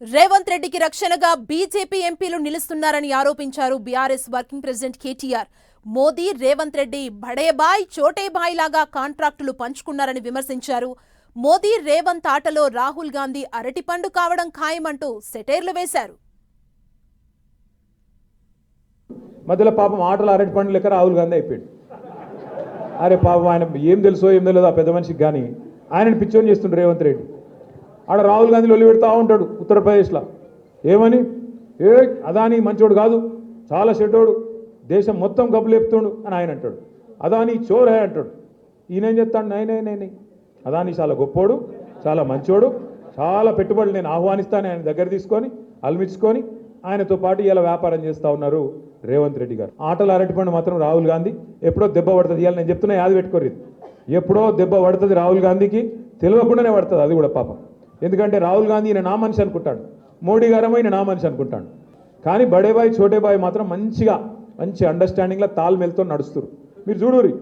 రేవంత్ రెడ్డికి రక్షణగా బీజేపీ ఎంపీలు నిలుస్తున్నారని ఆరోపించారు BRS working president KTR. Modi Revanth Reddy బడేబాయ్ చోటేబాయ్ లాగా కాంట్రాక్టులు పంచుకున్నారని విమర్శించారు. మోదీ రేవంత్ ఆటలో రాహుల్ గాంధీ అరటిపండు కావడం ఖాయమంటూ సెటైర్లు వేశారు. మధ్యలో పాపం ఆటలు అరటి లెక్క రాహుల్ గాంధీ అయిపోయాడు. అరే పాపం ఆయన ఏం తెలుసో ఏం తెలియదు ఆ పెద్ద మనిషికి కానీ ఆయనను పిచ్చోని చేస్తుండ్రు రేవంత్ రెడ్డి. ఆడ రాహుల్ గాంధీ లొల్లి పెడతా ఉంటాడు ఉత్తరప్రదేశ్లో. ఏమని? ఏ అదాని మంచోడు కాదు చాలా చెడ్డోడు దేశం మొత్తం గబ్బులేపుతుండు అని ఆయన అంటాడు. అదాని చోర్ హే అంటాడు. ఈయనేం చెప్తాడు నైనే నేనే అదాని చాలా గొప్పోడు చాలా మంచోడు చాలా పెట్టుబడులు నేను ఆహ్వానిస్తాను ఆయన దగ్గర తీసుకొని అల్మిచ్చుకొని ఆయనతో పాటు ఇలా వ్యాపారం చేస్తూ ఉన్నారు రేవంత్ రెడ్డి గారు. ఆటలు అరటిపండు మాత్రం రాహుల్ గాంధీ ఎప్పుడో దెబ్బ పడుతుంది. ఇవాళ నేను చెప్తున్నా యాది పెట్టుకోరు ఎప్పుడో దెబ్బ పడుతుంది రాహుల్ గాంధీకి తెలియకుండానే పడుతుంది అది కూడా పాపం. ఎందుకంటే రాహుల్ గాంధీ ఈయన నా మనిషి అనుకుంటాడు. మోడీ గారేమో ఈయన నా మనిషి అనుకుంటాడు. కానీ బడేబాయ్ చోటేబాయ్ మాత్రం మంచిగా మంచి అండర్స్టాండింగ్లో తాల్మెల్తో నడుస్తారు మీరు చూడురి